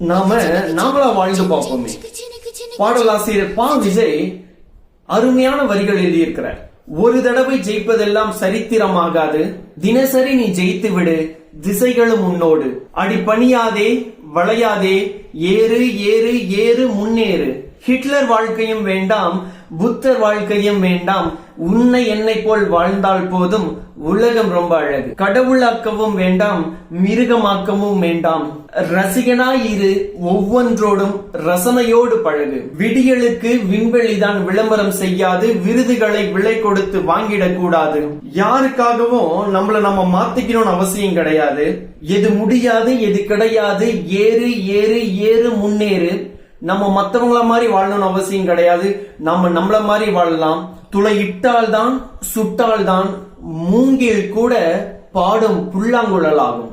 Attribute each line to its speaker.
Speaker 1: நாம நாமளா வாழ்ந்து பார்ப்போமே. பாடலாசிரியர் பா விஜய் அருமையான வரிகள் எழுதியிருக்கிறார். ஒரு தடவை ஜெயிப்பதெல்லாம் சரித்திரமாகாது. தினசரி நீ ஜெயித்து விடு திசைகளும் உன்னோடு அடி பணியாதே வளையாதே. ஏறு ஏறு ஏறு முன்னேறு. ஹிட்லர் வாழ்க்கையும் வேண்டாம் புத்தர் வாழ்க்கையும் வேண்டாம். உன்னை என்னை போல் வாழ்ந்தால் போதும். உலகம் ரொம்ப அழகு. கடவுளாக்கவும் வேண்டாம் மிருகமாக்கவும் வேண்டாம். ரசிகனாய் இரு ஒவ்வொன்றோடும் ரசனையோடு பழகு. விடியலுக்கு விண்வெளிதான் விளம்பரம் செய்யாது விருதுகளை விலை கொடுத்து வாங்கிடக் கூடாது யாருக்காகவும் நம்மள நம்ம மாத்திக்கணும்னு அவசியம் கிடையாது. எது முடியாது எது கிடையாது ஏறு ஏறு ஏறு முன்னேறு. நம்ம மத்தவங்கள மாதிரி வாழணும்னு அவசியம் கிடையாது. நம்ம நம்மள மாதிரி வாழலாம். துளை சுட்டால் தான் மூங்கில் கூட பாடும் புல்லாங்குழல் ஆகும்